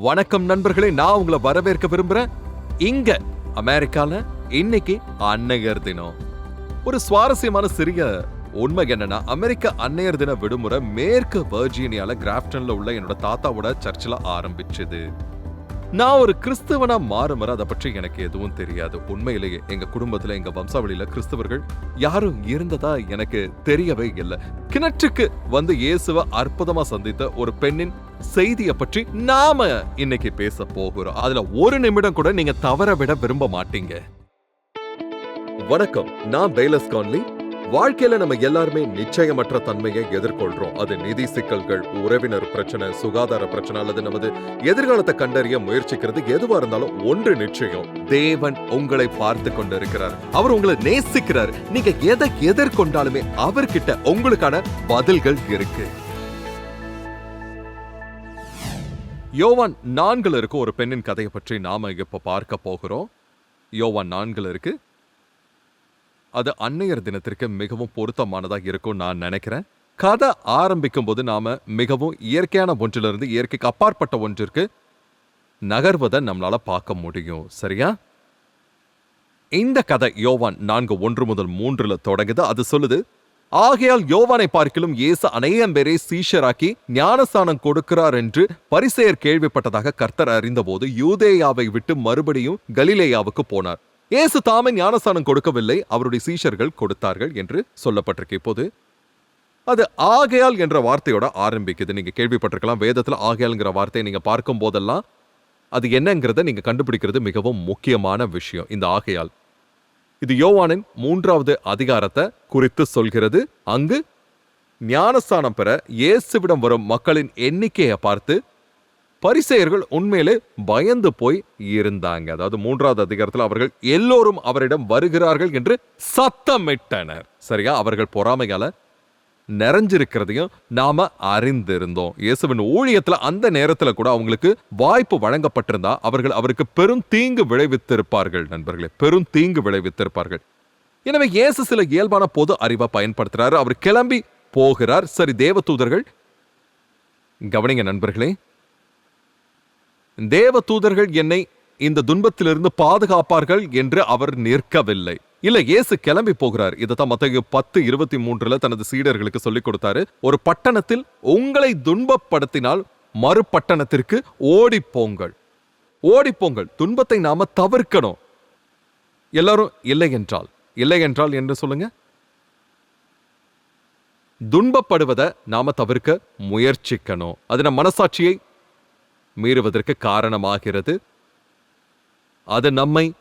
வணக்கம் நண்பர்களே நான் உங்களை வரவேற்க விரும்புறேன். இங்க அமெரிக்கால இன்னைக்கு அன்னையர் தினம். ஒரு சுவாரஸ்யமான சிறிய உண்மை என்னன்னா அமெரிக்க அன்னையர் தின விடுமுறை மேற்கு வர்ஜீனியால கிராஃப்டன்ல உள்ள என்னோட தாத்தாவோட சர்ச்சில் ஆரம்பிச்சது. நான் ஒரு கிறிஸ்தவனா மாறும் வரை அதை பற்றி எனக்கு எதுவும் தெரியாது. உண்மையிலேயே எங்க குடும்பத்துல எங்க வம்சாவளியில கிறிஸ்தவர்கள் யாரும் இருந்ததா எனக்கு தெரியவே இல்லை. கிணற்றுக்கு வந்து இயேசுவ அற்புதமா சந்தித்த ஒரு பெண்ணின் செய்தியை பற்றி நாம இன்னைக்கு பேச போகிறோம். அதுல ஒரு நிமிடம் கூட நீங்க தவற விட விரும்ப மாட்டீங்க. வணக்கம் நான் பேலஸ் கான்லி வாழ்க்கையில நம்ம எல்லாருமே நிச்சயமற்ற தன்மையை எதிர்கொள்றோம். அது நிதி சிக்கல்கள் உறவினர் பிரச்சனை சுகாதார பிரச்சனை அல்லது நமது எதிர்காலத்தை கண்டறிய முயற்சிக்கிறது. எதுவா இருந்தாலும் ஒன்று நிச்சயம் தேவன் உங்களை பார்த்து கொண்டிருக்கிறார். அவர் உங்களை நேசிக்கிறார். நீங்க எதை எதிர்கொண்டாலுமே அவர்கிட்ட உங்களுக்கான பதில்கள் இருக்கு. யோவான் நான்கில் இருக்க ஒரு பெண்ணின் கதையை பற்றி நாம இப்ப பார்க்க போகிறோம். யோவான் நான்கில் இருக்கு. அது அன்னையர் தினத்திற்கு மிகவும் பொருத்தமானதா இருக்கும் நான் நினைக்கிறேன். கதை ஆரம்பிக்கும் போது நாம மிகவும் இயற்கையான ஒன்றிலிருந்து இயற்கைக்கு அப்பாற்பட்ட ஒன்றிற்கு நகர்வதை நம்மளால பார்க்க முடியும். சரியா? இந்த கதை யோவான் நான்கு ஒன்று முதல் மூன்றுல தொடங்குது. அது சொல்லுது ஆகையால் யோவானை பார்க்கிலும் இயேசு அநேகம் பேரை சீஷராக்கி ஞானஸ்தானம் கொடுக்கிறார் என்று பரிசெயர் கேள்விப்பட்டதாக கர்த்தர் அறிந்தபோது யூதேயாவை விட்டு மறுபடியும் கலிலேயாவுக்கு போனார். இயேசு தாமே ஞானஸ்தானம் கொடுக்கவில்லை அவருடைய சீஷர்கள் கொடுத்தார்கள் என்று சொல்லப்பட்டிருக்கு. இப்போது அது ஆகையால் என்ற வார்த்தையோட ஆரம்பிக்குது. நீங்க கேள்விப்பட்டிருக்கலாம் வேதத்துல ஆகையால்ங்கிற வார்த்தையை நீங்க பார்க்கும் போதெல்லாம் அது என்னங்கிறத நீங்க கண்டுபிடிக்கிறது மிகவும் முக்கியமான விஷயம் இந்த ஆகையால். இது யோவானின் மூன்றாவது அதிகாரத்தை குறித்து சொல்கிறது. அங்கு ஞானஸ்தானம் பெற இயேசுவிடம் வரும் மக்களின் எண்ணிக்கையை பார்த்து பரிசெயர்கள் உண்மையிலே பயந்து போய் இருந்தாங்க. அதாவது மூன்றாவது அதிகாரத்தில் அவர்கள் எல்லோரும் அவரிடம் வருகிறார்கள் என்று சத்தமிட்டனர். சரியா? அவர்கள் பொறாமையால நிறைஞ்சிருக்கிறதையும் நாம அறிந்திருந்தோம். இயேசுவின் ஊழியத்துல அந்த நேரத்துல கூட அவங்களுக்கு வாய்ப்பு வழங்கப்பட்டிருந்தா அவர்கள் அவருக்கு பெரும் தீங்கு விளைவித்திருப்பார்கள் நண்பர்களே. பெரும் தீங்கு விளைவித்திருப்பார்கள். எனவே இயேசு சில இயல்பான பொது அறிவை பயன்படுத்துறாரு. அவர் கிளம்பி போகிறார். சரி தேவதூதர்கள் கவனிங்க நண்பர்களே. தேவ தூதர்கள் என்னை இந்த துன்பத்திலிருந்து பாதுகாப்பார்கள் என்று அவர் நிற்கவில்லை. இல்ல இயேசு கிளம்பி போகிறார். இதைத்தான் மத்திய பத்து இருபத்தி மூன்றுல தனது சீடர்களுக்கு சொல்லிக் கொடுத்தாரு. ஒரு பட்டணத்தில் உங்களை துன்பப்படுத்தினால் மறுபட்டணத்திற்கு ஓடிப்போங்கள் ஓடி போங்கள். ஓடி போங்கள். துன்பத்தை நாம தவிர்க்கணும். எல்லாரும் இல்லை என்றால். இல்லை என்றால் என்று சொல்லுங்க. துன்பப்படுவதை நாம தவிர்க்க முயற்சிக்கணும். அது நம் மனசாட்சியை மீறுவதற்கு காரணமாகிறது. அது நம்மை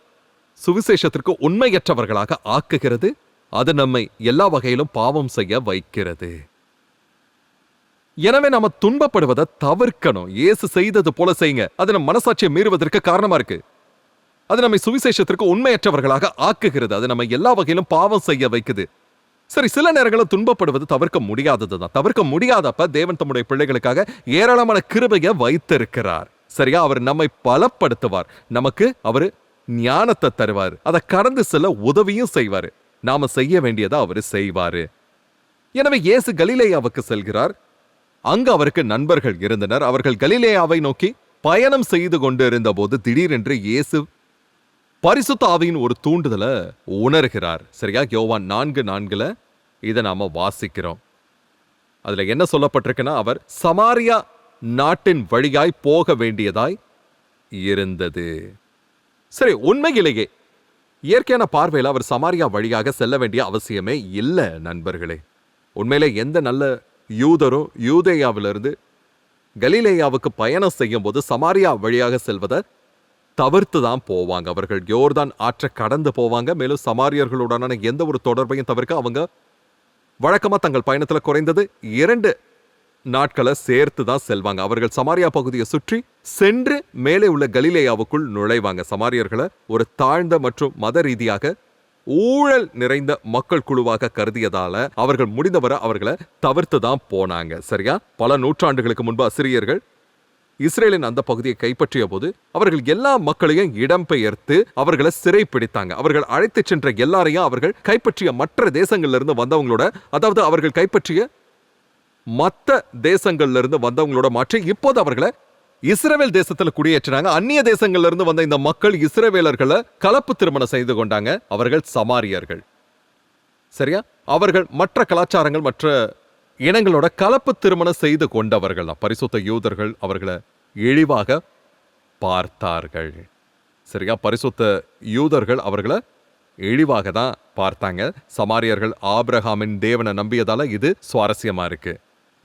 சுவிசேஷத்திற்கு உண்மையற்றவர்களாக ஆக்குகிறது. அது நம்மை எல்லா வகையிலும் பாவம் செய்ய வைக்கிறது. எனவே நாம துன்பப்படுவதை தவிர்க்கணும். இயேசு செய்தது போல செய்யுங்க. அது நம் மனசாட்சியை மீறுவதற்கு காரணமா இருக்கு. அது நம்மை சுவிசேஷத்திற்கு உண்மையற்றவர்களாக ஆக்குகிறது. அது நம்ம எல்லா வகையிலும் பாவம் செய்ய வைக்குது. சரி சில நேரங்களில் துன்பப்படுவது தவிர்க்க முடியாததுதான் தவிர்க்க முடியாதப்ப தேவன் தம்முடைய பிள்ளைகளுக்காக ஏராளமான கிருபையை வைத்திருக்கிறார். சரியா? அவர் நம்மை பலப்படுத்துவார். நமக்கு அவர் ஞானத்தை தருவார். அதை கடந்து செல்ல உதவியும் செய்வாரு. நாம செய்ய வேண்டியதை அவர் செய்வாரு. எனவே இயேசு கலிலேயாவுக்கு செல்கிறார். அங்கு அவருக்கு நண்பர்கள் இருந்தனர். அவர்கள் கலிலேயாவை நோக்கி பயணம் செய்து கொண்டிருந்த போது திடீரென்று இயேசு பரிசுத்த ஆவியின் ஒரு தூண்டுதலை உணர்கிறார். சரியா? யோவான் நான்கு நான்குல இதை நாம வாசிக்கிறோம். அதுல என்ன சொல்லப்பட்டிருக்குன்னா அவர் சமாரியா நாட்டின் வழியாய் போக வேண்டியதாய் இருந்தது. சரி உண்மையிலேயே இயற்கையான பார்வையில் அவர் சமாரியா வழியாக செல்ல வேண்டிய அவசியமே இல்லை நண்பர்களே. உண்மையிலே எந்த நல்ல யூதரும் யூதேயாவிலிருந்து கலீலேயாவுக்கு பயணம் செய்யும் போது சமாரியா வழியாக செல்வதை தவிர்த்து தான் போவாங்க. அவர்கள் யோர்தான் ஆற்றை கடந்து போவாங்க. மேலும் சமாரியர்களுடனான எந்த ஒரு தொடர்பையும் தவிர்க்க அவங்க வழக்கமா தங்கள் பயணத்துல குறைந்தது இரண்டு நாட்களை சேர்த்து தான் செல்வாங்க. அவர்கள் சமாரியா பகுதியை சுற்றி சென்று மேலே உள்ள கலிலேயாவுக்குள் நுழைவாங்க. சமாரியர்களை ஒரு தாழ்ந்த மற்றும் மத ரீதியாக ஊழல் நிறைந்த மக்கள் குழுவாக கருதியதால அவர்கள் முடிந்தவரை அவர்களை தவிர்த்து தான் போனாங்க. சரியா? பல நூற்றாண்டுகளுக்கு முன்பு அசிரியர்கள் இஸ்ரேலின் அந்த பகுதியை கைப்பற்றிய போது அவர்கள் எல்லா மக்களையும் இடம்பெயர்த்து அவர்களை சிறை பிடித்தாங்க அவர்கள் அழைத்து சென்ற எல்லாரையும் அவர்கள் கைப்பற்றிய மற்ற தேசங்கள்ல இருந்து வந்தவங்களோட அதாவது அவர்கள் கைப்பற்றிய மற்ற தேசங்கள்ல இருந்து வந்தவங்களோட மாற்றி இப்போது அவர்களை இஸ்ரேவேல் தேசத்துல குடியேற்றினாங்க. அந்நிய தேசங்கள்ல இருந்து வந்த இந்த மக்கள் இஸ்ரேவேலர்களை கலப்பு திருமணம் செய்து கொண்டாங்க. அவர்கள் சமாரியர்கள். சரியா? அவர்கள் மற்ற கலாச்சாரங்கள் மற்ற இனங்களோட கலப்பு திருமணம் செய்து கொண்டவர்கள். தான். பரிசுத்த யூதர்கள் அவர்களை இழிவாக பார்த்தார்கள். சரியா? பரிசுத்த யூதர்கள் அவர்களை இழிவாக தான் பார்த்தாங்க. சமாரியர்கள் ஆப்ரஹாமின் தேவனை நம்பியதால இது சுவாரஸ்யமா இருக்கு.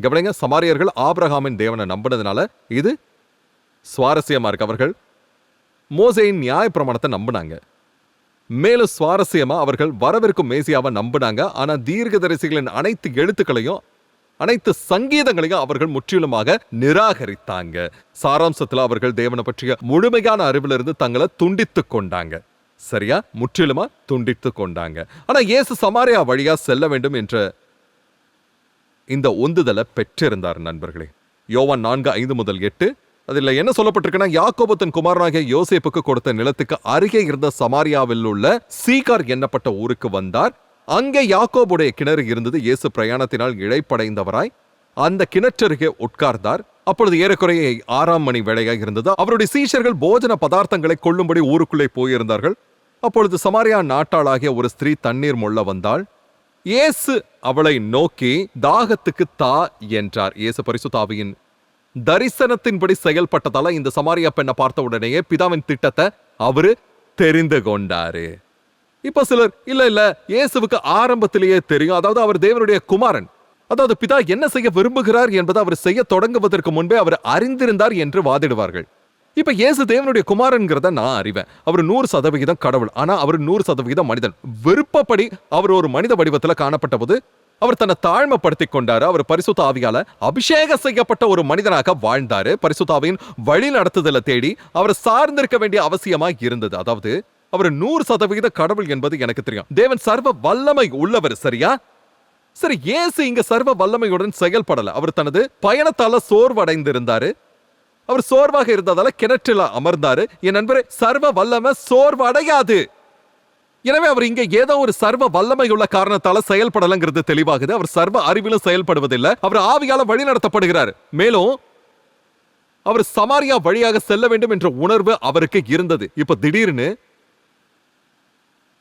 கவனிங்க சமாரியர்கள் ஆப்ரஹாமின் தேவனை நம்பினதுனால இது சுவாரஸ்யமா இருக்கு. அவர்கள் மோசையின் நியாய பிரமாணத்தை நம்பினாங்க. மேலும் சுவாரஸ்யமா அவர்கள் வரவிருக்கும் மேசியாவை நம்பினாங்க. ஆனா தீர்க்கதரிசிகளின் அனைத்து எழுத்துக்களையும் அனைத்து சங்கீதங்களையும் அவர்கள் முற்றிலுமாக நிராகரித்தாங்க. சாராம்சத்துல அவர்கள் தேவனை பற்றிய முழுமையான அறிவிலிருந்து தங்களை துண்டித்துக் கொண்டாங்க. சரியா? முற்றிலுமா துண்டித்துக் கொண்டாங்க. ஆனா இயேசு சமாரியா வழியா செல்ல வேண்டும் என்ற இந்த உந்துதலை பெற்றிருந்தார் நண்பர்களே. யோவான் நான்கு ஐந்து முதல் எட்டு. அதுல என்ன சொல்லப்பட்டிருக்குன்னா யாக்கோபத்தின் குமாரனாகிய யோசேப்புக்கு கொடுத்த நிலத்துக்கு அருகே இருந்த சமாரியாவில் உள்ள சீகார் எண்ணப்பட்ட ஊருக்கு வந்தார். அங்கே யாக்கோபுடைய கிணறு இருந்தது. இயேசு பிரயாணத்தினால் இழைப்படைந்தவராய் அந்த கிணற்றருகே உட்கார்ந்தார். அப்பொழுது ஏறக்குறைய ஆறாம் மணி வேளையாக இருந்தது. அவருடைய சீஷர்கள் போஜன பதார்த்தங்களை கொள்ளும்படி ஊருக்குள்ளே போயிருந்தார்கள். அப்பொழுது சமாரியா நாட்டாளாகிய ஒரு ஸ்திரீ தண்ணீர் முள்ள வந்தாள். இயேசு அவளை நோக்கி தாகத்துக்கு தா என்றார். இயேசு பரிசுத்தாவியின் தரிசனத்தின்படி செயல்பட்டதால இந்த சமாரியா பெண்ணை பார்த்த உடனேயே பிதாவின் திட்டத்தை அவரு தெரிந்து கொண்டாரு. இப்ப சிலர் இல்ல இல்ல இயேசுவுக்கு ஆரம்பத்திலேயே தெரியும். அதாவது அவர் தேவனுடைய குமாரன். அதாவது பிதா என்ன செய்ய விரும்புகிறார் என்பதை அவர் செய்ய தொடங்குவதற்கு முன்பே அவர் அறிந்திருந்தார் என்று வாதிடுவார்கள். இப்ப இயேசு தேவனுடைய குமாரன்கிறத நான் அறிவேன். அவர் நூறு சதவிகிதம் கடவுள். ஆனா அவர் நூறு சதவிகிதம் மனிதன். விருப்பப்படி அவர் ஒரு மனித வடிவத்துல காணப்பட்ட போது அவர் தன்னை தாழ்மைப்படுத்திக் கொண்டாரு. அவர் பரிசுத்த ஆவியால அபிஷேகம் செய்யப்பட்ட ஒரு மனிதனாக வாழ்ந்தாரு. பரிசுத்தாவியின் வழி நடத்துதலை தேடி அவர் சார்ந்திருக்க வேண்டிய அவசியமா இருந்தது. அதாவது அவர் நூறு சதவிகித கடவுள் என்பது எனக்கு தெரியும். தேவன் சர்வ வல்லமை உள்ளவர் சரியா? சரி ஏசு இங்க சர்வ வல்லமையுடன் செயல்படல. அவர் தனது பயணத்தால சோர்வடைந்திருந்தாரு. அவர் சோர்வாக இருந்ததால கிணற்றில அமர்ந்தாரு. என் நண்பரே சர்வ வல்லமை சோர்வடையாது. எனவே அவர் இங்க ஏதோ ஒரு சர்வ வல்லமை உள்ள காரணத்தால செயல்படலங்கிறது தெளிவாகுது. அவர் சர்வ அறிவிலும் செயல்படுவதில்லை. அவர் ஆவியால வழி நடத்தப்படுகிறார். மேலும் அவர் சமாரியா வழியாக செல்ல வேண்டும் என்ற உணர்வு அவருக்கு இருந்தது. இப்ப திடீர்னு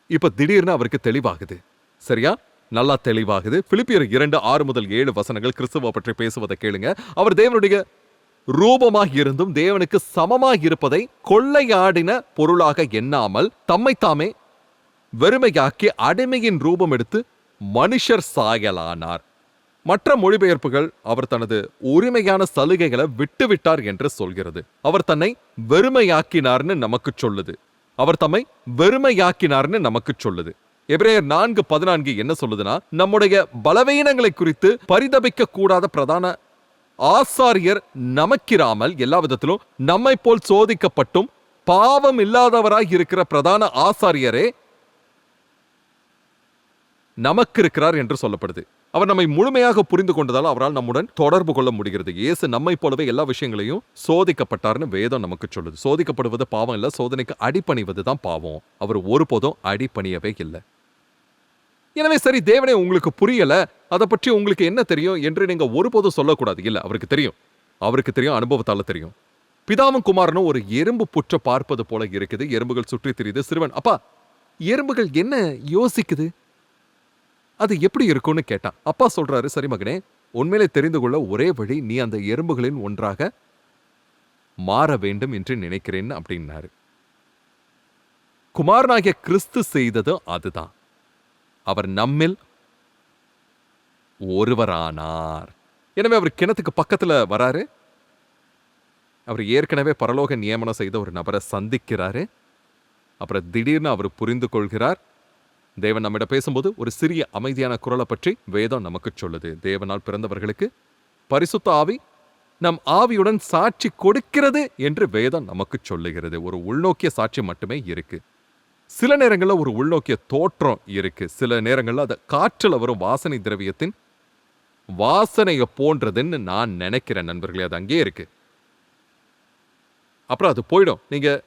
இப்ப திடீர்னு அவருக்கு தெளிவாகுது. சரியா? நல்லா தெளிவாகுது. பிலிப்பியர் இரண்டு ஆறு முதல் ஏழு வசனங்கள் கிறிஸ்துவ பற்றி பேசுவதை கேளுங்க. அவர் தேவனுடைய ரூபமாக இருந்தும் தேவனுக்கு சமமாக இருப்பதை கொள்ளையாடின பொருளாக எண்ணாமல் தம்மை தாமே வெறுமையாக்கி அடிமையின் ரூபம் எடுத்து மனுஷர் சாயலானார். மற்ற மொழிபெயர்ப்புகள் அவர் தனது உரிமையான சலுகைகளை விட்டுவிட்டார் என்று சொல்கிறது. அவர் தன்னை வெறுமையாக்கினார்னு நமக்கு சொல்லுது. அவர் தம்மை வெறுமையாக்கினார்னு நமக்கு சொல்லுது. எபிரேயர் நான்கு பதினான்கு என்ன சொல்லுதுன்னா நம்முடைய பலவீனங்களை குறித்து பரிதபிக்க கூடாத பிரதான ஆசாரியர் நமக்கிராமல் எல்லா விதத்திலும் நம்மை போல் சோதிக்கப்பட்டும் பாவம் இல்லாதவராய் இருக்கிற பிரதான ஆசாரியரே நமக்கு இருக்கிறார் என்று சொல்லப்படுது. அவர் நம்மை முழுமையாக புரிந்து கொண்டதால் அவரால் நம்முடன் தொடர்பு கொள்ள முடிகிறது. இயேசு நம்மை போலவே எல்லா விஷயங்களையும் சோதிக்கப்பட்டார்னு வேதம் நமக்கு சொல்லுது. சோதிக்கப்படுவது பாவம் இல்ல சோதனைக்கு அடிப்பணிவது தான் பாவம். அவர் ஒருபோதும் அடிபணியவே இல்லை. எனவே சரி தேவனே உங்களுக்கு புரியல அதை பற்றி உங்களுக்கு என்ன தெரியும் என்று நீங்க ஒருபோதும் சொல்லக்கூடாது. இல்ல அவருக்கு தெரியும். அவருக்கு தெரியும் அனுபவத்தால தெரியும். பிதாவும் குமாரனும் ஒரு எறும்பு புற்ற பார்ப்பது போல இருக்குது. எறும்புகள் சுற்றி தெரியுது. சிறுவன் அப்பா எறும்புகள் என்ன யோசிக்குது? அது எப்படி இருக்கும்னு கேட்டான். அப்பா சொல்றாரு சரி மகனே உண்மையிலே தெரிந்து கொள்ள ஒரே வழி நீ அந்த எறும்புகளின் ஒன்றாக மாற வேண்டும் என்று நினைக்கிறேன் அப்படின்னாரு. குமாரனாகிய கிறிஸ்து செய்தது அதுதான். அவர் நம்மில் ஒருவரானார். எனவே அவர் கிணத்துக்கு பக்கத்துல வராரு. அவர் ஏற்கனவே பரலோக நியமனம் செய்த ஒரு நபரை சந்திக்கிறாரு. அப்புறம் திடீர்னு அவர் புரிந்து கொள்கிறார். தேவன் நம்மிடம் பேசும்போது ஒரு சிறிய அமைதியான குரலை பற்றி வேதம் நமக்கு சொல்லுது. தேவனால் பிறந்தவர்களுக்கு பரிசுத்த ஆவி நம் ஆவியுடன் சாட்சி கொடுக்கிறது என்று வேதம் நமக்கு சொல்லுகிறது. ஒரு உள்நோக்கிய சாட்சி மட்டுமே இருக்கு. சில நேரங்களில் ஒரு உள்நோக்கிய தோற்றம் இருக்கு. சில நேரங்களில் அது காற்றில் வரும் வாசனை திரவியத்தின் வாசனையை போன்றதுன்னு நான் நினைக்கிறேன் நண்பர்களே. அது அங்கேயே இருக்கு. அப்புறம் அது போயிடும். நீங்க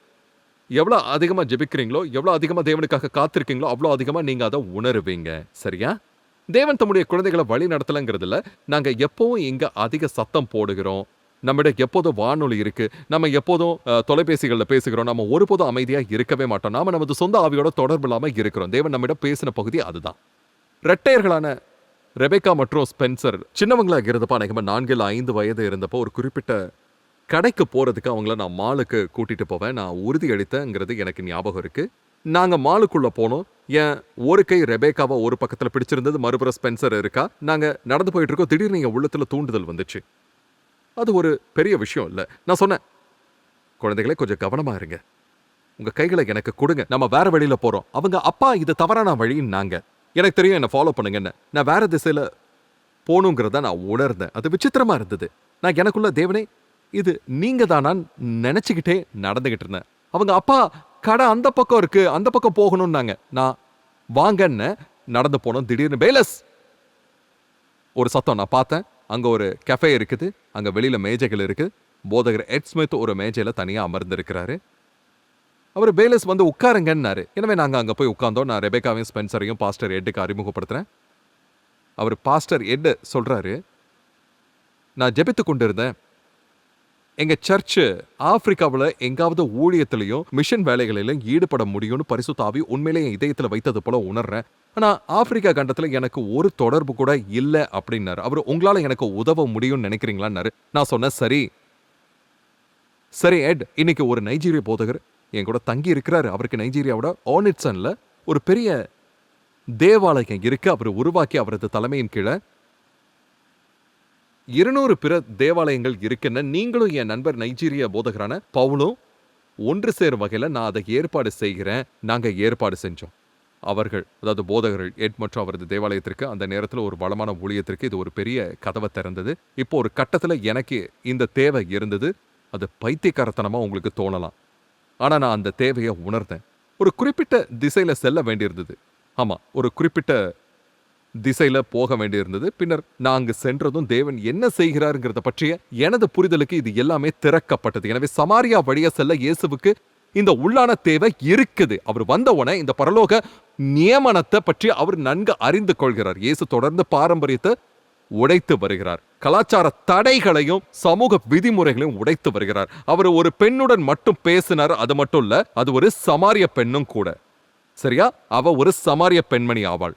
எவ்வளோ அதிகமாக ஜெபிக்கிறீங்களோ எவ்வளோ அதிகமாக தேவனுக்காக காத்திருக்கீங்களோ அவ்வளோ அதிகமாக நீங்கள் அதை உணருவீங்க. சரியா? தேவன் தம்முடைய குழந்தைகளை வழி நடத்தலைங்கிறதுல நாங்கள் எப்போவும் இங்கே அதிக சத்தம் போடுகிறோம். நம்மிட எப்போதும் வானொலி இருக்கு. நம்ம எப்போதும் தொலைபேசிகளில் தொலைபேசிகள்ல பேசுகிறோம். நம்ம ஒருபோதும் அமைதியா இருக்கவே மாட்டோம். நாம நமது சொந்த ஆவியோட தொடர்பு இல்லாம இருக்கிறோம். தேவன் நம்மிடம் பேசின பகுதி அதுதான். ரெட்டையர்களான ரெபேக்கா மற்றும் ஸ்பென்சர் சின்னவங்களா இருந்தப்போ அநேகமா நான்கில் ஐந்து வயது இருந்தப்போ ஒரு குறிப்பிட்ட கடைக்கு போகிறதுக்கு அவங்கள நான் மாலுக்கு கூட்டிகிட்டு போவேன். நான் உறுதி அளித்தேங்கிறது எனக்கு ஞாபகம் இருக்குது நாங்கள் மாலுக்குள்ளே போனோம். என் ஒரு கை ரெபேக்காவை ஒரு பக்கத்தில் பிடிச்சிருந்தது. மறுபுறம் ஸ்பென்சர் இருக்கா? நாங்கள் நடந்து போயிட்டு இருக்கோம். திடீர்னு எங்கள் உள்ளத்தில் தூண்டுதல் வந்துச்சு. அது ஒரு பெரிய விஷயம் இல்லை. நான் சொன்னேன் குழந்தைகளே கொஞ்சம் கவனமாக இருங்க. உங்கள் கைகளை எனக்கு கொடுங்க. நம்ம வேற வழியில் போகிறோம் அவங்க அப்பா இது தவறான வழின்னாங்க. எனக்கு தெரியும் என்னை ஃபாலோ பண்ணுங்கன்னு. நான் வேற திசையில் போகணுங்கிறத நான் உணர்ந்தேன். அது விசித்திரமாக இருந்தது. நான் எனக்குள்ள தேவனே இது நீங்க தானான்னு நினைச்சுக்கிட்டே நடந்துகிட்டு இருந்தேன். அவங்க அப்பா கடை அந்த பக்கம் இருக்கு அந்த பக்கம் போகணும்னாங்க. நான் வாங்கன்னு நடந்து போனோம் திடீர்னு பேலஸ். ஒரு சத்தம் நான் பார்த்தேன். அங்க ஒரு கெஃபே இருக்குது அங்க வெளியில மேஜைகள் இருக்கு. போதகர் எட் ஸ்மித் ஒரு மேஜையில தனியா அமர்ந்திருக்கிறாரு. அவர் பேலஸ் வந்து உட்காருங்கன்னாரு. எனவே நாங்க அங்க போய் உட்கார்ந்தோம். நான் ரெபேக்காவையும் ஸ்பென்சரையும் பாஸ்டர் எட்டுக்கு அறிமுகப்படுத்துறேன். அவர் பாஸ்டர் எட்டு சொல்றாரு நான் ஜெபித்து கொண்டிருந்தேன். எங்க சர்ச்சு ஆப்பிரிக்காவில் எங்காவது ஊழியத்திலையும் மிஷன் வேலைகளிலும் ஈடுபட முடியும்னு பரிசுத்தாவி உண்மையிலே என் இதயத்துல வைத்தது போல உணர்றேன். ஆனால் ஆப்பிரிக்கா கண்டத்துல எனக்கு ஒரு தொடர்பு கூட இல்ல அப்படின்னாரு. அவர் உங்களால எனக்கு உதவ முடியும்னு நினைக்கிறீங்களான்னாரு. நான் சொன்னேன் சரி. சரி எட் இன்னைக்கு ஒரு நைஜீரிய போதகர் என் கூட தங்கி இருக்கிறாரு. அவருக்கு நைஜீரியாவோட ஆனிட்சன்ல ஒரு பெரிய தேவாலயம் இருக்கு. அவர் உருவாக்கி அவரது தலைமையின் கீழே இருநூறு பிற தேவாலயங்கள் இருக்குன்னு நீங்களும் என் நண்பர் நைஜீரிய போதகரான பவுலும் ஒன்று சேரும் வகையில நான் அதை ஏற்பாடு செய்கிறேன். நாங்க ஏற்பாடு செஞ்சோம். அவர்கள் அதாவது போதகர்கள் எட் மற்றும் அவரது தேவாலயத்திற்கு அந்த நேரத்தில் ஒரு வளமான ஊழியத்திற்கு இது ஒரு பெரிய கதவை திறந்தது. இப்போ ஒரு கட்டத்துல எனக்கு இந்த தேவை இருந்தது. அது பைத்தியக்காரத்தனமா உங்களுக்கு தோணலாம். ஆனா நான் அந்த தேவையை உணர்ந்தேன். ஒரு குறிப்பிட்ட திசையில செல்ல வேண்டியிருந்தது. ஆமா ஒரு குறிப்பிட்ட திசையில போக வேண்டியிருந்தது. பின்னர் நான் அங்கு சென்றதும் தேவன் என்ன செய்கிறாருங்கிறத பற்றிய எனது புரிதலுக்கு இது எல்லாமே திறக்கப்பட்டது. எனவே சமாரியா வழியா செல்ல இயேசுவுக்கு இந்த உள்ளான தேவை இருக்குது. அவர் வந்த உடனே இந்த பரலோக நியமனத்தை பற்றி அவர் நன்கு அறிந்து கொள்கிறார். இயேசு தொடர்ந்து பாரம்பரியத்தை உடைத்து வருகிறார். கலாச்சார தடைகளையும் சமூக விதிமுறைகளையும் உடைத்து வருகிறார். அவர் ஒரு பெண்ணுடன் மட்டும் பேசினார். அது மட்டும் இல்ல அது ஒரு சமாரிய பெண்ணும் கூட. சரியா? அவ ஒரு சமாரிய பெண்மணி ஆவாள்.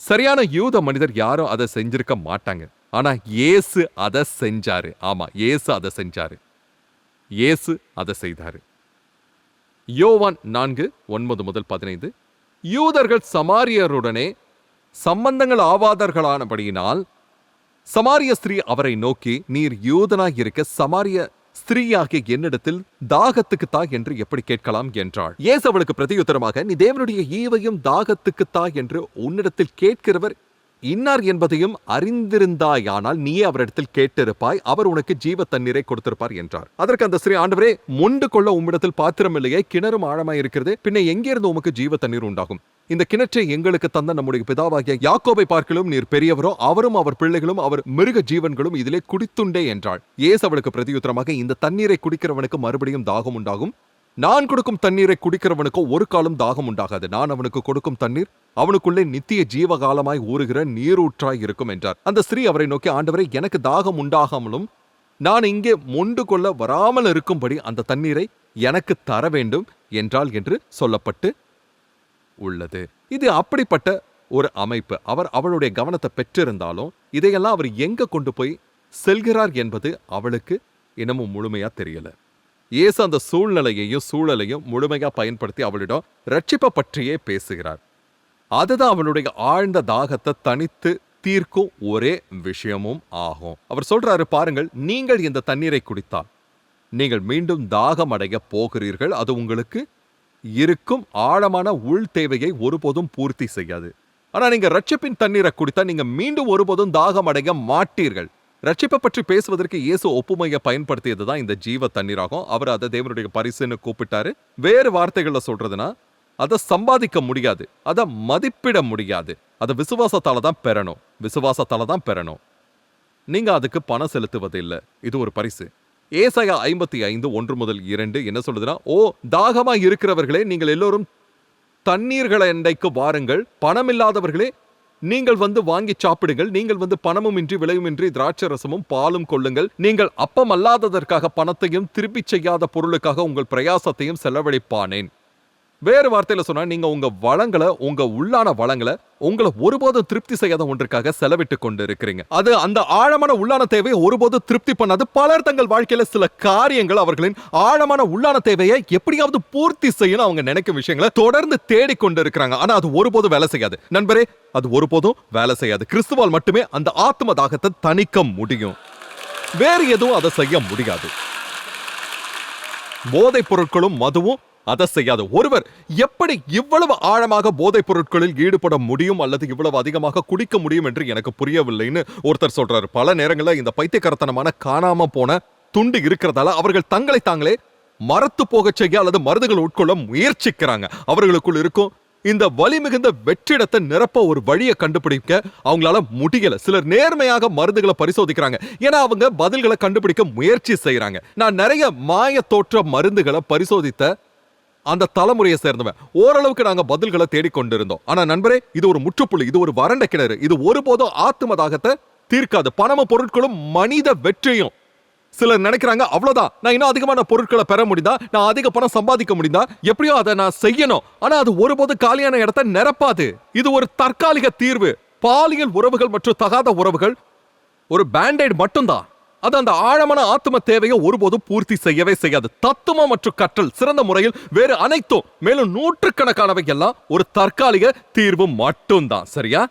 சரியான யூத மனிதர் யாரும் அதை செஞ்சிருக்க மாட்டாங்க. ஆனா இயேசு அதை செஞ்சாரு. ஆமா இயேசு அதை செஞ்சாரு. இயேசு அதை செய்தாரு. யோவான் நான்கு ஒன்பது முதல் பதினைந்து. யூதர்கள் சமாரியருடனே சம்பந்தங்கள் ஆவாதர்களானபடியினால் சமாரிய ஸ்திரீ அவரை நோக்கி நீர் யூதனாய் இருக்க சமாரிய ஸ்திரீயாகிய என்னிடத்தில் தாகத்துக்கு தா என்று எப்படி கேட்கலாம் என்றாள். ஏசு அவளுக்கு பிரதியுத்தரமாக நீ தேவனுடைய ஈவையும் தாகத்துக்கு தா என்று உன்னிடத்தில் கேட்கிறவர் இன்னார் என்பதையும் அறிந்திருந்தாயானால் நீயே அவரிடத்தில் கேட்டிருப்பாய் அவர் உனக்கு ஜீவ தண்ணீரை கொடுத்திருப்பார் என்றார். அதற்கு அந்த ஸ்ரீ ஆண்டவரே மொண்டு கொள்ள உம்மிடத்தில் பாத்திரம் இல்லையே கிணறும் ஆழமாய் இருக்கிறது பின்ன எங்கிருந்து உமக்கு ஜீவ தண்ணீர் உண்டாகும்? இந்த கிணற்றை எங்களுக்கு தந்த நம்முடைய பிதாவாகிய யாக்கோபை பார்க்கலும் நீர் பெரியவரோ அவரும் அவர் பிள்ளைகளும் அவர் மிருக ஜீவன்களும் இதிலே குடித்துண்டே என்றாள். இயேசு அவளுக்கு பிரதியுத்தரமாக இந்த தண்ணீரை குடிக்கிறவனுக்கு மறுபடியும் தாகம் உண்டாகும். நான் கொடுக்கும் தண்ணீரை குடிக்கிறவனுக்கோ ஒரு காலம் தாகம் உண்டாகாது. நான் அவனுக்கு கொடுக்கும் தண்ணீர் அவனுக்குள்ளே நித்திய ஜீவகாலமாய் ஊறுகிற நீரூற்றாய் இருக்கும் என்றார். அந்த ஸ்திரீ அவரை நோக்கி ஆண்டவரை எனக்கு தாகம் உண்டாகாமலும் நான் இங்கே மொண்டு கொள்ள வராமல் இருக்கும்படி அந்த தண்ணீரை எனக்கு தர வேண்டும் என்றால் என்று சொல்லப்பட்டு உள்ளது. இது அப்படிப்பட்ட ஒரு அமைப்பு. அவர் அவளுடைய கவனத்தை பெற்றிருந்தாலும் இதையெல்லாம் அவர் எங்க கொண்டு போய் செல்கிறார் என்பது அவளுக்கு இன்னமும் முழுமையா தெரியல. இயேசு அந்த சூழ்நிலையையும் சூழலையும் முழுமையா பயன்படுத்தி அவளிடம் ரட்சிப்பை பற்றியே பேசுகிறார். அதுதான் அவளுடைய ஆழ்ந்த தாகத்தை தனித்து தீர்க்கும் ஒரே விஷயமும் ஆகும். அவர் சொல்றாரு பாருங்கள் நீங்கள் இந்த தண்ணீரை குடித்தால் நீங்கள் மீண்டும் தாகம் அடைய போகிறீர்கள். அது உங்களுக்கு இருக்கும் ஆழமான உள் தேவையை ஒருபோதும் பூர்த்தி செய்யாது. ஆனா நீங்க ரட்சிப்பின் தண்ணீரை குடித்தா நீங்க மீண்டும் ஒருபோதும் தாகம் அடைய மாட்டீர்கள். ரட்சிப்பை பற்றி பேசுவதற்கு இயேசு ஒப்புமையை பயன்படுத்தியது தான் இந்த ஜீவ தண்ணீராகும். அவர் அதை தேவனுடைய பரிசுன்னு கூப்பிட்டாரு. வேறு வார்த்தைகள்ல சொல்றதுன்னா அதை சம்பாதிக்க முடியாது. அதை மதிப்பிட முடியாது. அதை விசுவாசத்தால தான் பெறணும். விசுவாசத்தால தான் பெறணும். நீங்க அதுக்கு பணம் செலுத்துவது இல்ல இது ஒரு பரிசு. ஏசாயா ஐம்பத்தி ஐந்து ஒன்று முதல் இரண்டு என்ன சொல்லுதுன்னா ஓ தாகமா இருக்கிறவர்களே நீங்கள் எல்லோரும் தண்ணீர்களை எண்டைக்கு வாருங்கள். பணமில்லாதவர்களே நீங்கள் வந்து வாங்கி சாப்பிடுங்கள் நீங்கள் வந்து பணமுமின்றி விலையுமின்றி திராட்சை ரசமும் பாலும் கொள்ளுங்கள். நீங்கள் அப்பம் அல்லாததற்காக பணத்தையும் திருப்பிச் செய்யாத பொருளுக்காக உங்கள் பிரயாசத்தையும் செலவழிப்பானேன். வேறு வார்த்தையில சொன்னா நீங்க உங்க வளங்களை உங்க உள்ளான வளங்களை உங்களை ஒருபோதும் திருப்தி செய்யாத ஒன்றுக்காக செலவிட்டு கொண்டு இருக்கிறீங்க அது அந்த ஆழமான உள்ளான தேவையை ஒருபோதும் திருப்தி பண்ணாது. பலர் தங்கள் வாழ்க்கையில சில காரியங்கள் அவர்களின் ஆழமான உள்ளான தேவையை எப்படியாவது பூர்த்தி செய்யணும் அவங்க நினைக்கும் விஷயங்களை தொடர்ந்து தேடிக்கொண்டு இருக்கிறாங்க ஆனா அது ஒருபோதும் வேலை செய்யாது. நண்பரே அது ஒருபோதும் வேலை செய்யாது. கிறிஸ்துவால் மட்டுமே அந்த ஆத்ம தாகத்தை தணிக்க முடியும். வேறு எதுவும் அதை செய்ய முடியாது. போதைப் பொருட்களும் மதுவும் அதை செய்யாத. ஒருவர் எப்படி இவ்வளவு ஆழமாக போதைப் பொருட்களில் ஈடுபட முடியும் அல்லது இவ்வளவு அதிகமாக குடிக்க முடியும் என்று எனக்கு புரியவில்லைன்னு ஒருத்தர் சொல்றாரு. பல நேரங்களில் இந்த பைத்தியக்காரத்தனமான காணாம போன துண்டு இருக்கிறதால அவர்கள் தங்களை தாங்களே மரத்து போகச் செய்ய அல்லது மருந்துகள் உட்கொள்ள முயற்சிக்கிறாங்க. அவர்களுக்குள் இருக்கும் இந்த வலி மிகுந்த வெற்றிடத்தை நிரப்ப ஒரு வழியை கண்டுபிடிக்க அவங்களால முடியல. சிலர் நேர்மையாக மருந்துகளை பரிசோதிக்கிறாங்க. ஏன்னா அவங்க பதில்களை கண்டுபிடிக்க முயற்சி செய்யறாங்க நான் நிறைய மாய தோற்ற மருந்துகளை பரிசோதித்த அந்த தலைமுறையை சேர்ந்தவன். ஓரளவுக்கு நாங்க பதில்களை தேடிக்கொண்டிருந்தோம் ஆனா நண்பரே இது ஒரு முற்றுப்புள்ளி இது ஒரு வறண்ட கிணறு. இது ஒருபோதும் ஆத்தும தாகத்தை தீர்க்காது. பணமும் பொருட்களும் மனித வெற்றியும். சிலர் நினைக்கிறாங்க அவ்வளவுதான். நான் இன்னும் அதிகமான பொருட்களை பெற முடிந்தா? நான் அதிக பணம் சம்பாதிக்க முடிந்தா? எப்படியோ அதை நான் செய்யணும். ஆனா அது ஒருபோது காலியான இடத்த நிரப்பாது. இது ஒரு தற்காலிக தீர்வு. பாலியல் உறவுகள் மற்றும் தகாத உறவுகள் ஒரு பேண்டேட் மட்டும்தான். அது அந்த ஆழமான ஆத்தும தேவையை ஒருபோதும் பூர்த்தி செய்யவே செய்யாது. தத்துவம் மற்றும் கற்றல் சிறந்த முறையில் வேறு அனைத்தும் மேலும் நூற்றுக்கணக்கானவை எல்லாம் ஒரு தற்காலிக தீர்வு மட்டும்தான். சரியா?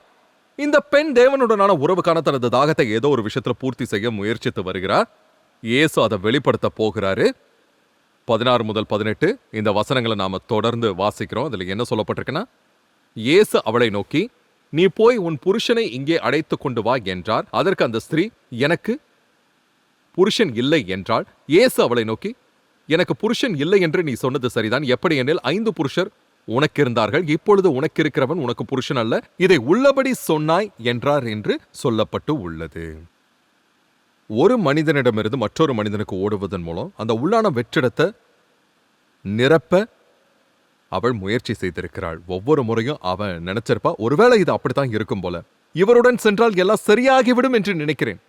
இந்த பெண் தேவனுடனான உறவுக்கான தனது தாகத்தை ஏதோ ஒரு விஷயத்துல பூர்த்தி செய்ய முயற்சித்து வருகிறார். இயேசு அதை வெளிப்படுத்த போகிறாரு. பதினாறு முதல் பதினெட்டு இந்த வசனங்களை நாம தொடர்ந்து வாசிக்கிறோம். அதுல என்ன சொல்லப்பட்டிருக்குன்னா இயேசு அவளை நோக்கி நீ போய் உன் புருஷனை இங்கே அழைத்து கொண்டு வா என்றார். அதற்கு அந்த ஸ்திரீ எனக்கு புருஷன் இல்லை என்றாள். இயேசு அவளை நோக்கி எனக்கு புருஷன் இல்லை என்று நீ சொன்னது சரிதான். எப்படி எனில் ஐந்து புருஷர் உனக்கு இருந்தார்கள் இப்பொழுது உனக்கு இருக்கிறவன் உனக்கு புருஷன் அல்ல. இதை உள்ளபடி சொன்னாய் என்றார் என்று சொல்லப்பட்டு உள்ளது. ஒரு மனிதனிடமிருந்து மற்றொரு மனிதனுக்கு ஓடுவதன் மூலம் அந்த உள்ளான வெற்றிடத்தை நிரப்ப அவள் முயற்சி செய்திருக்கிறாள். ஒவ்வொரு முறையும் அவன் நினைச்சிருப்பா ஒருவேளை இது அப்படித்தான் இருக்கும் போல. இவருடன் சென்றால் எல்லாம் சரியாகிவிடும் என்று நினைக்கிறேன்.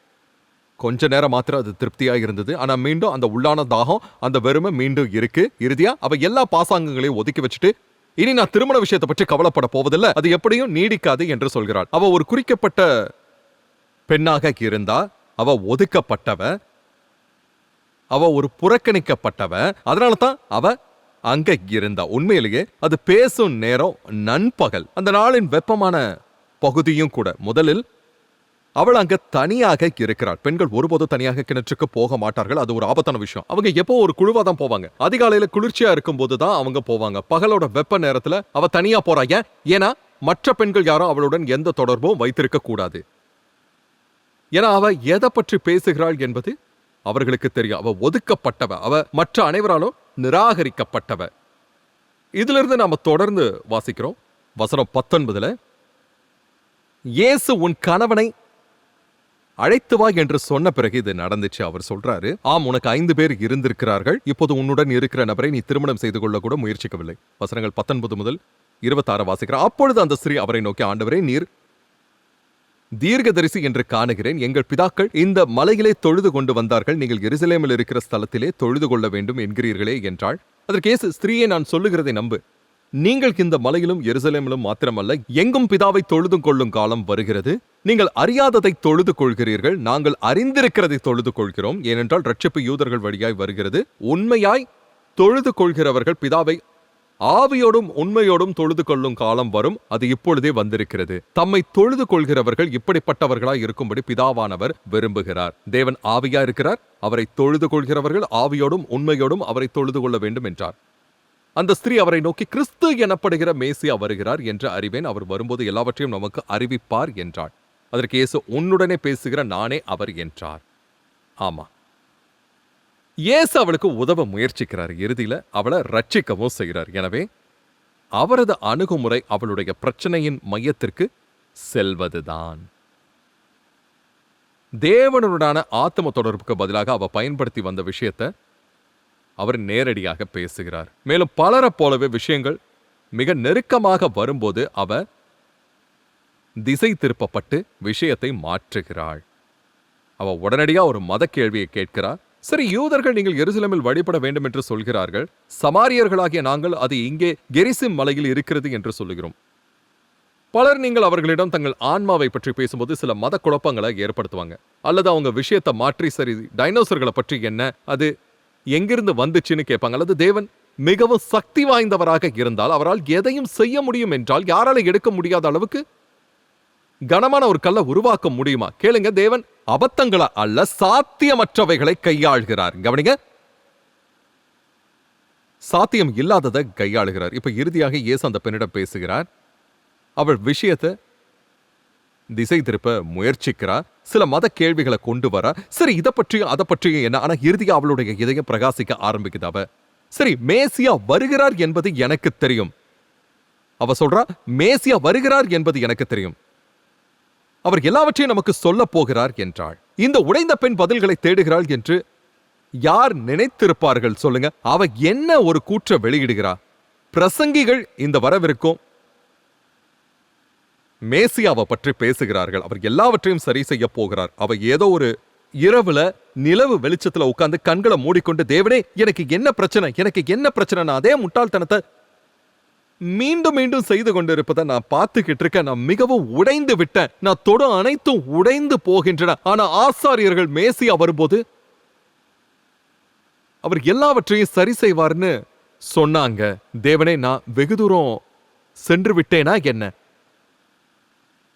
கொஞ்ச நேரம் மாத்திரம் அது திருப்தியா இருந்தது. ஆனா மீண்டும் அந்த உள்ளான தாகம் அந்த வெறுமை மீண்டும் இருக்கு. இறுதியா அவ எல்லா பாசாங்கங்களையும் ஒதுக்கி வச்சுட்டு இனி நான் திருமண விஷயத்தை பற்றி கவலைப்பட போவதில்லை. அது எப்படியும் நீடிக்காது என்று சொல்கிறாள். அவ ஒரு குறிக்கப்பட்ட பெண்ணாக இருந்தா அவ ஒதுக்கப்பட்டவ அவ ஒரு புறக்கணிக்கப்பட்டவ அதனால தான் அவ அங்க இருந்தா. உண்மையிலேயே அது பேசும் நேரம் நண்பகல். அந்த நாளின் வெப்பமான பகுதியும் கூட முதலில் அவள் அங்க தனியாக இருக்கிறாள். பெண்கள் ஒருபோதும் தனியாக கிணற்றுக்கு போக மாட்டார்கள். அது ஒரு ஆபத்தான விஷயம். அவங்க எப்போ ஒரு குழுவா தான் போவாங்க. அதிகாலையில குளிர்ச்சியா இருக்கும் தான் அவங்க போவாங்க. பகலோட வெப்ப நேரத்துல அவ தனியா போறா. ஏன்? ஏன்னா மற்ற பெண்கள் யாரும் அவளுடன் எந்த தொடர்பும் வைத்திருக்க கூடாது. ஏன்னா அவ எதை பற்றி பேசுகிறாள் என்பது அவர்களுக்கு தெரியும். அவ ஒதுக்கப்பட்டவ. அவ மற்ற அனைவராலும் நிராகரிக்கப்பட்டவ. இதிலிருந்து நாம தொடர்ந்து வாசிக்கிறோம். வசனம் பத்தொன்பதுல இயேசு உன் கணவனை அழைத்து வா என்று சொன்ன பிறகு இது நடந்துச்சு. அவர் சொல்றாரு ஆம் உனக்கு ஐந்து பேர் இருந்திருக்கிறார்கள். இப்போது உன்னுடன் இருக்கிற நபரை நீ திருமணம் செய்து கொள்ள கூட முயற்சிக்கவில்லை. வசனங்கள் பத்தொன்பது முதல் இருபத்தாறு வாசிக்கிறார் அப்பொழுது அந்த ஸ்திரீ அவரை நோக்கி ஆண்டவரே நீர் தீர்க்கதரிசி என்று காணுகிறேன். எங்கள் பிதாக்கள் இந்த மலையிலே தொழுது கொண்டு வந்தார்கள். நீங்கள் எருசலேமில் இருக்கிற ஸ்தலத்திலே தொழுது கொள்ள வேண்டும் என்கிறீர்களே என்றாள். அதற்கு இயேசு நான் சொல்லுகிறதை நம்பு. நீங்கள் இந்த மலையிலும் எருசலேமிலும் மாத்திரமல்ல எங்கும் பிதாவை தொழுது கொள்ளும் காலம் வருகிறது. நீங்கள் அறியாததை தொழுது கொள்கிறீர்கள் நாங்கள் அறிந்திருக்கிறதை தொழுது கொள்கிறோம். ஏனென்றால் ரட்சிப்பு யூதர்கள் வழியாய் வருகிறது. உண்மையாய் தொழுது கொள்கிறவர்கள் பிதாவை ஆவியோடும் உண்மையோடும் தொழுது கொள்ளும் காலம் வரும். அது இப்பொழுதே வந்திருக்கிறது. தம்மை தொழுது கொள்கிறவர்கள் இப்படிப்பட்டவர்களாய் இருக்கும்படி பிதாவானவர் விரும்புகிறார். தேவன் ஆவியா இருக்கிறார் அவரை தொழுது கொள்கிறவர்கள் ஆவியோடும் உண்மையோடும் அவரை தொழுது கொள்ள வேண்டும் என்றார். அந்த ஸ்திரீ அவரை நோக்கி கிறிஸ்து எனப்படுகிற மேசியா வருகிறார் என்று அறிவேன். அவர் வரும்போது எல்லாவற்றையும் நமக்கு அறிவிப்பார் என்றாள். அதற்கு இயேசு உன்னுடனே பேசுகிற நானே அவர் என்றார். ஆமா. இயேசு அவளுக்கு உதவ முயற்சிக்கிறார். இறுதியில அவளை ரட்சிக்கவும் செய்கிறார். எனவே அவரது அணுகுமுறை அவளுடைய பிரச்சனையின் மையத்திற்கு செல்வதுதான். தேவனுடனான ஆத்ம தொடர்புக்கு பதிலாக அவ பயன்படுத்தி வந்த விஷயத்தை அவர் நேரடியாக பேசுகிறார். மேலும் பலரை போலவே விஷயங்கள் மிக நெருக்கமாக வரும்போது அவர் திசை திருப்பப்பட்டு விஷயத்தை மாற்றுகிறாள். அவ உடனடியா ஒரு மத கேள்வியை கேட்கிறார். சரி யூதர்கள் நீங்கள் எருசலேமில் வழிபட வேண்டும் என்று சொல்கிறார்கள். சமாரியர்களாகிய நாங்கள் அது இங்கே கெரிசிம் மலையில் இருக்கிறது என்று சொல்லுகிறோம். பலர் நீங்கள் அவர்களிடம் தங்கள் ஆன்மாவை பற்றி பேசும்போது சில மத குழப்பங்களை ஏற்படுத்துவாங்க. அல்லது அவங்க விஷயத்தை மாற்றி சரி டைனோசர்களை பற்றி என்ன அது எங்கிருந்து வந்துச்சுன்னு கேட்பாங்க. அல்லது தேவன் மிகவும் சக்தி வாய்ந்தவராக இருந்தால் அவரால் எதையும் செய்ய முடியும் என்றால் யாரால எடுக்க முடியாத அளவுக்கு கனமான ஒரு கல்லை உருவாக்க முடியுமா? கேளுங்க தேவன் அபத்தங்களை அல்ல சாத்தியமற்றவைகளை கையாள்கிறார். கவனிங்க. சாத்தியம் இல்லாததை கையாளுகிறார். இப்ப இறுதியாக இயேசு அந்த பெண்ணிடம் பேசுகிறார். அவள் விஷயத்தை திசை திருப்ப முயற்சிக்கிறார். சில மத கேள்விகளை கொண்டு வர சரி இதை பற்றியும் அதை பற்றியும் என்ன? ஆனா இறுதியாக அவளுடைய இதயம் பிரகாசிக்க ஆரம்பிக்குது அவ. சரி மேசியா வருகிறார் என்பது எனக்கு தெரியும். அவ சொல்றா மேசியா வருகிறார் என்பது எனக்கு தெரியும். அவர் எல்லாவற்றையும் நமக்கு சொல்ல போகிறார் என்றாள். இந்த உடைந்த பெண் பதில்களை தேடுகிறாள் என்று யார் நினைத்திருப்பார்கள் சொல்லுங்க. அவ என்ன ஒரு கூற்ற வெளியிடுகிறா? பிரசங்கிகள் இந்த வரவிருக்கும். மேசியாவை பற்றி பேசுகிறார்கள். அவர் எல்லாவற்றையும் சரி செய்ய போகிறார். அவர் ஏதோ ஒரு இரவுல நிலவு வெளிச்சத்துல உட்கார்ந்து கண்களை மூடிக்கொண்டு தேவனே எனக்கு என்ன பிரச்சனை? எனக்கு என்ன பிரச்சனை? அதே முட்டாள்தனத்தை மீண்டும் மீண்டும் செய்து கொண்டிருப்பதை நான் பார்த்துக்கிட்டு இருக்கேன். நான் மிகவும் உடைந்து விட்டேன். நான் தொடு அனைத்தும் உடைந்து போகின்றன. ஆனா ஆசாரியர்கள் மேசியா வரும்போது அவர் எல்லாவற்றையும் சரி செய்வார்னு சொன்னாங்க. தேவனே நான் வெகு தூரம் சென்று விட்டேனா என்ன?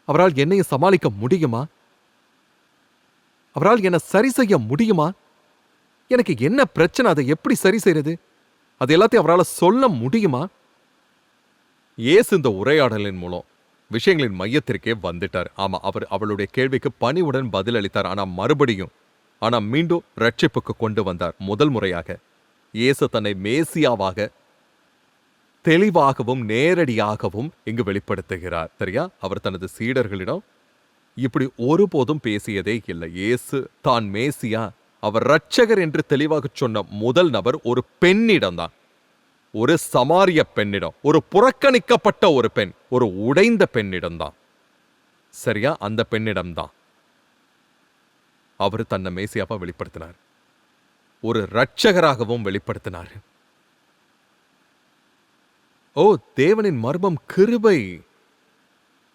அவரால் என்னைய சமாளிக்க முடியுமா? அவரால் என்ன சரி செய்ய முடியுமா? எனக்கு என்ன பிரச்சனை? அதை எப்படி சரி செய்யறது அது எல்லாத்தையும் அவரால் சொல்ல முடியுமா? ஏசு இந்த உரையாடலின் மூலம் விஷயங்களின் மையத்திற்கே வந்துட்டார். ஆமா அவர் அவளுடைய கேள்விக்கு பணிவுடன் பதிலளித்தார். ஆனா மறுபடியும் ஆனா மீண்டும் ரட்சிப்புக்கு கொண்டு வந்தார். முதல் முறையாக இயேசு தன்னை மேசியாவாக தெளிவாகவும் நேரடியாகவும் இங்கு வெளிப்படுத்துகிறார். சரியா? அவர் தனது சீடர்களிடம் இப்படி ஒருபோதும் பேசியதே இல்லை. இயேசு தான் மேசியா. அவர் ரட்சகர் என்று தெளிவாக சொன்ன முதல் நபர் ஒரு பெண்ணிடம்தான் ஒரு சமாரிய பெண்ணிடம். ஒரு புறக்கணிக்கப்பட்ட ஒரு பெண். ஒரு உடைந்த பெண்ணிடம்தான் சரியா? அந்த பெண்ணிடம்தான் அவர் தன்னை மேசியாப்பா வெளிப்படுத்தினார். ஒரு ரட்சகராகவும் வெளிப்படுத்தினார். ஓ தேவனின் மர்மம் கிருபை.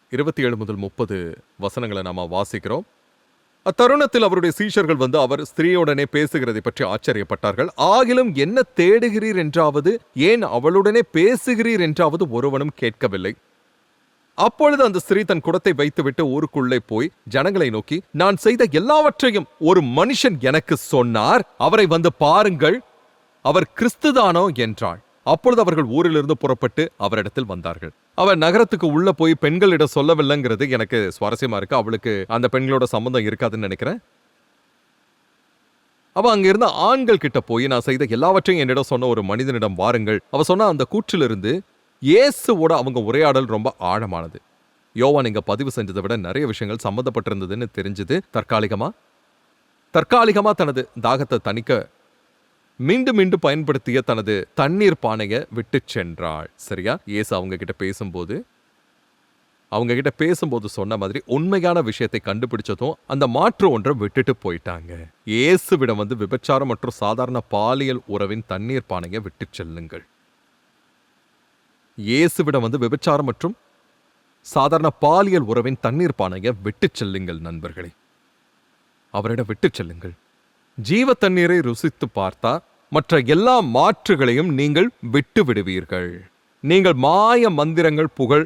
இருபத்தி ஏழு முதல் முப்பது வசனங்களை நாம வாசிக்கிறோம். அத்தருணத்தில் அவருடைய சீஷர்கள் வந்து அவர் ஸ்திரீயுடனே பேசுகிறதை பற்றி ஆச்சரியப்பட்டார்கள். ஆகிலும் என்ன தேடுகிறீர் என்றாவது ஏன் அவளுடனே பேசுகிறீர் என்றாவது ஒருவனும் கேட்கவில்லை. அப்பொழுது அந்த ஸ்திரீ தன் குடத்தை வைத்துவிட்டு ஊருக்குள்ளே போய் ஜனங்களை நோக்கி நான் செய்த எல்லாவற்றையும் ஒரு மனுஷன் எனக்கு சொன்னார். அவரை வந்து பாருங்கள். அவர் கிறிஸ்துதானோ? என்றாள். அப்பொழுது அவர்கள் ஊரிலிருந்து புறப்பட்டு அவரிடத்தில் வந்தார்கள். அவர் நகரத்துக்கு உள்ள போய் பெண்களிடம் சொல்லவில்லைங்கிறது எனக்கு சுவாரஸ்யமா இருக்கு. அவளுக்கு அந்த பெண்களோட சம்பந்தம் இருக்காதுன்னு நினைக்கிறேன். அவ அங்க இருந்த ஆண்கள் கிட்ட போய் நான் செய்த எல்லாவற்றையும் என்னிடம் சொன்ன ஒரு மனிதனிடம் வாருங்கள். அவ சொன்ன அந்த கூற்றிலிருந்து இயேசுவோட அவங்க உரையாடல் ரொம்ப ஆழமானது. யோவான் இங்க பதிவு செஞ்சதை விட நிறைய விஷயங்கள் சம்மந்தப்பட்டிருந்ததுன்னு தெரிஞ்சது. தற்காலிகமா? தற்காலிகமா தனது தாகத்தை தணிக்க மீண்டும் மீண்டும் பயன்படுத்திய தனது தண்ணீர் பானையை விட்டு சென்றாள். சரியா? ஏசு அவங்க கிட்ட பேசும்போது அவங்க கிட்ட பேசும்போது சொன்ன மாதிரி உண்மையான விஷயத்தை கண்டுபிடிச்சதும் அந்த மாற்று ஒன்றை விட்டுட்டு போயிட்டாங்க. இயேசுவிடம் வந்து விபச்சாரம் மற்றும் சாதாரண பாலியல் உறவின் தண்ணீர் பானையை விட்டு செல்லுங்கள். இயேசுவிடம் வந்து விபச்சாரம் மற்றும் சாதாரண பாலியல் உறவின் தண்ணீர் பானையை விட்டு செல்லுங்கள் நண்பர்களே. அவரிடம் விட்டு செல்லுங்கள். ஜீவ தண்ணீரை ருசித்து பார்த்தா மற்ற எல்லா மாற்றுகளையும் நீங்கள் விட்டு விடுவீர்கள் நீங்கள் மாய மந்திரங்கள் புகழ்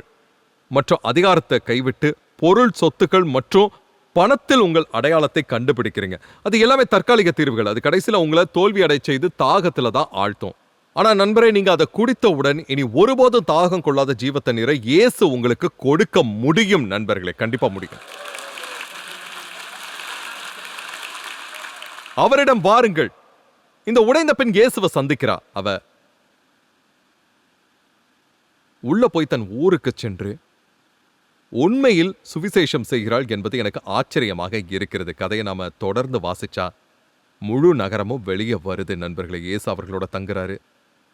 மற்றும் அதிகாரத்தை கைவிட்டு பொருள் சொத்துக்கள் மற்றும் பணத்தில் உங்கள் அடையாளத்தை கண்டுபிடிக்கிறீங்க. அது எல்லாமே தற்காலிக தீர்வுகள். அது கடைசியில் உங்களை தோல்வி அடை செய்து தாகத்துல தான் ஆழ்த்தும். ஆனா நண்பரே நீங்க அதை குடித்தவுடன் இனி ஒருபோதும் தாகம் கொள்ளாத ஜீவ தண்ணீரை இயேசு உங்களுக்கு கொடுக்க முடியும் நண்பர்களே. கண்டிப்பா முடியும். அவரிடம் வாருங்கள். இந்த உடைந்த பெண் இயேசுவை சந்திக்கிறா. அவ உள்ள போய் தன் ஊருக்கு சென்று உண்மையில் சுவிசேஷம் செய்கிறாள் என்பது எனக்கு ஆச்சரியமாக இருக்கிறது. கதையை நாம தொடர்ந்து வாசிச்சா முழு நகரமும் வெளியே வருது நண்பர்களே. இயேசு அவர்களோட தங்குறாரு.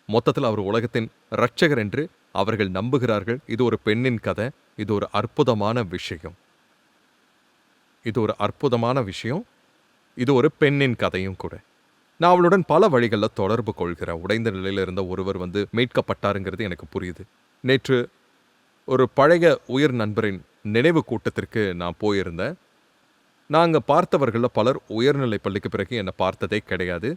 மொத்தத்தில் அவர் உலகத்தின் ரட்சகர் என்று அவர்கள் நம்புகிறார்கள். இது ஒரு பெண்ணின் கதை. இது ஒரு அற்புதமான விஷயம். இது ஒரு அற்புதமான விஷயம். இது ஒரு பெண்ணின் கதையும் கூட. நான் அவளுடன் பல வழிகளில் தொடர்பு கொள்கிறேன் உடைந்த நிலையில் இருந்த ஒருவர் வந்து மீட்கப்பட்டாருங்கிறது எனக்கு புரியுது. நேற்று ஒரு பழைய உயிர் நண்பரின் நினைவு கூட்டத்திற்கு நான் போயிருந்தேன். நாங்கள் பார்த்தவர்களில் பலர் உயர்நிலை பள்ளிக்கு பிறகு என்னை பார்த்ததே கிடையாது.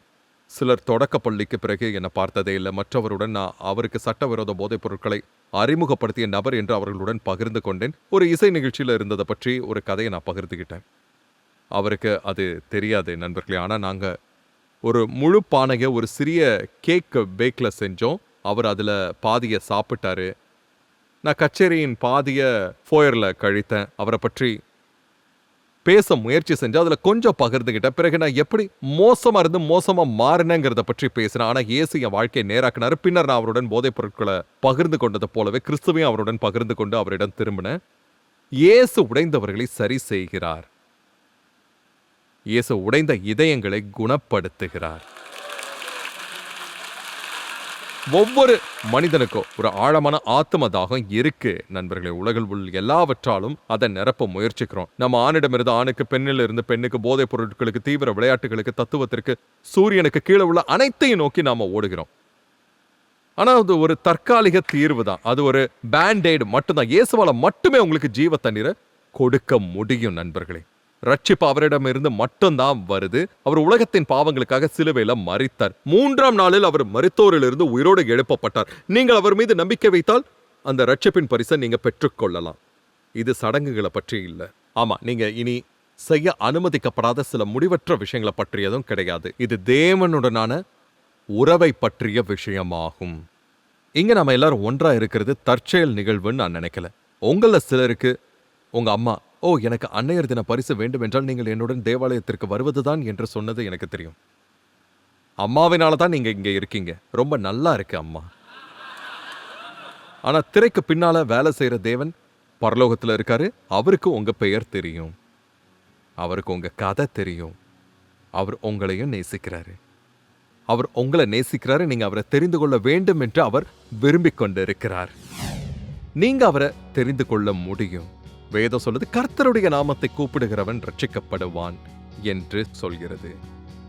சிலர் தொடக்க பள்ளிக்கு பிறகு என்னை பார்த்ததே இல்லை. மற்றவருடன் நான் அவருக்கு சட்டவிரோத போதைப் பொருட்களை அறிமுகப்படுத்திய நபர் என்று அவர்களுடன் பகிர்ந்து கொண்டேன். ஒரு இசை நிகழ்ச்சியில் இருந்ததை பற்றி ஒரு கதையை நான் பகிர்ந்துக்கிட்டேன் அவருக்கு அது தெரியாது நண்பர்களே. ஆனால் நாங்கள் ஒரு முழு பானையை ஒரு சிறிய கேக் பேக்கில் செஞ்சோம். அவர் அதில் பாதியை சாப்பிட்டாரு. நான் கச்சேரியின் பாதியை ஃபோயரில் கழித்தேன். அவரை பற்றி பேச முயற்சி செஞ்சு அதில் கொஞ்சம் பகிர்ந்துக்கிட்டேன் பிறகு நான் எப்படி மோசமாக இருந்து மோசமாக மாறினேங்கிறத பற்றி பேசினேன். ஆனால் இயேசு என் வாழ்க்கையை நேராக்கினார். பின்னர் நான் அவருடன் போதைப் பொருட்களை பகிர்ந்து கொண்டது போலவே கிறிஸ்துவையும் அவருடன் பகிர்ந்து கொண்டு அவரிடம் திரும்பினேன். இயேசு உடைந்தவர்களை சரி செய்கிறார். இயேசு உடைந்த இதயங்களை குணப்படுத்துகிறார். ஒவ்வொரு மனிதனுக்கும் ஒரு ஆழமான ஆத்ம தாகம் இருக்கு. நண்பர்களே உலகில் உள்ள எல்லாவற்றாலும் அதை நிரப்ப முயற்சிக்கிறோம். நம்ம ஆணிடமிருந்து ஆணுக்கு பெண்ணில் இருந்து பெண்ணுக்கு போதைப் பொருட்களுக்கு தீவிர விளையாட்டுகளுக்கு தத்துவத்திற்கு சூரியனுக்கு கீழே உள்ள அனைத்தையும் நோக்கி நாம ஓடுகிறோம். ஆனா அது ஒரு தற்காலிக தீர்வு தான். அது ஒரு பேண்டேடு மட்டும்தான். இயேசுவால மட்டுமே உங்களுக்கு ஜீவ தண்ணீரை கொடுக்க முடியும் நண்பர்களே. ரட்சிப்பு அவரிடமிருந்து மட்டும்தான் வருது. அவர் உலகத்தின் பாவங்களுக்காக சிலுவையில மறித்தார் மூன்றாம் நாளில் அவர் மருத்துவரிலிருந்து உயிரோடு எழுப்பப்பட்டார். நீங்கள் அவர் மீது நம்பிக்கை வைத்தால் அந்த ரட்சிப்பின் பரிசை நீங்க பெற்றுக்கொள்ளலாம். இது சடங்குகளை பற்றி இல்ல. ஆமா நீங்க இனி செய்ய அனுமதிக்கப்படாத சில முடிவற்ற விஷயங்களை பற்றியதும் கிடையாது. இது தேவனுடனான உறவை பற்றிய விஷயமாகும். இங்க நம்ம எல்லாரும் ஒன்றா இருக்கிறது தற்செயல் நிகழ்வுன்னு நான் நினைக்கல. உங்கள சிலருக்கு உங்க அம்மா ஓ எனக்கு அன்னையர் தின பரிசு வேண்டுமென்றால் நீங்கள் என்னுடன் தேவாலயத்திற்கு வருவதுதான் என்று சொன்னது எனக்கு தெரியும். அம்மாவினால தான் நீங்கள் இங்கே இருக்கீங்க. ரொம்ப நல்லா இருக்கு அம்மா. ஆனால் திரைக்கு பின்னால் வேலை செய்கிற தேவன் பரலோகத்தில் இருக்காரு. அவருக்கு உங்கள் பெயர் தெரியும். அவருக்கு உங்கள் கதை தெரியும். அவர் உங்களையும் நேசிக்கிறாரு. அவர் உங்களை நேசிக்கிறாரு. நீங்கள் அவரை தெரிந்து கொள்ள வேண்டும் என்று அவர் விரும்பிக் கொண்டிருக்கிறார். நீங்கள் அவரை தெரிந்து கொள்ள முடியும். வேதம் சொல்லுது கர்த்தருடைய நாமத்தை கூப்பிடுகிறவன் ரட்சிக்கப்படுவான் என்று சொல்கிறது.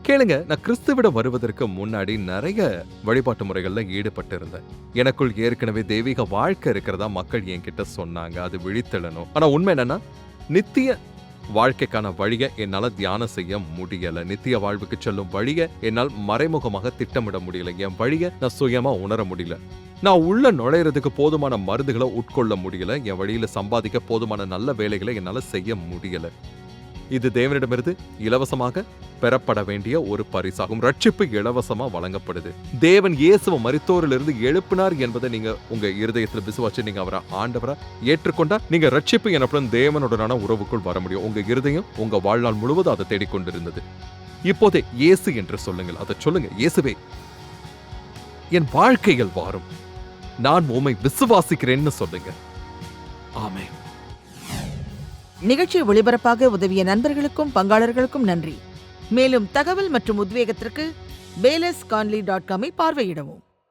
கேளுங்க நான் கிறிஸ்துவிடம் வருவதற்கு முன்னாடி நிறைய வழிபாட்டு முறைகள்ல ஈடுபட்டு இருந்தேன் எனக்குள் ஏற்கனவே தெய்வீக வாழ்க்கை இருக்கிறதா மக்கள் என்கிட்ட சொன்னாங்க அது விழித்தெழணும் ஆனா உண்மை என்னன்னா நித்திய வாழ்க்கைக்கான வழியை என்னால தியானம் செய்ய முடியல. நித்திய வாழ்வுக்கு செல்லும் வழியை என்னால் மறைமுகமாக திட்டமிட முடியல. என் வழியை நான் சுயமா உணர முடியல. நான் உள்ள நுழையிறதுக்கு போதுமான மருந்துகளை உட்கொள்ள முடியல. என் வழியில சம்பாதிக்க போதுமான நல்ல வேலைகளை என்னால் செய்ய முடியல. இது தேவனிடமிருந்து இலவசமாக பெறப்பட வேண்டிய ஒரு பரிசாகும். ரட்சிப்பு இலவசமா வழங்கப்படுது. தேவன் இயேசுவ மரித்தோரிலிருந்து எழுப்பினார் என்பதை நீங்க உங்க இருதயத்தில் விசுவாச்சு நீங்க அவரை ஆண்டவரை ஏற்றுக்கொண்டா நீங்க ரட்சிப்பு எனப்படும் தேவனுடனான உறவுக்குள் வர முடியும். உங்க இருதயம் உங்க வாழ்நாள் முழுவதும் அதை தேடிக்கொண்டிருந்தது இப்போதே இயேசு என்று சொல்லுங்கள். அதை சொல்லுங்க. இயேசுவே என் வாழ்க்கையில் வாரும். நான் உமை விசுவாசிக்கிறேன்னு சொல்லுங்க. ஆமே நிகழ்ச்சி ஒளிபரப்பாக உதவிய நண்பர்களுக்கும் பங்காளர்களுக்கும் நன்றி. மேலும் தகவல் மற்றும் உத்வேகத்திற்கு பேலஸ் கான்லி டாட் காமை பார்வையிடவும்.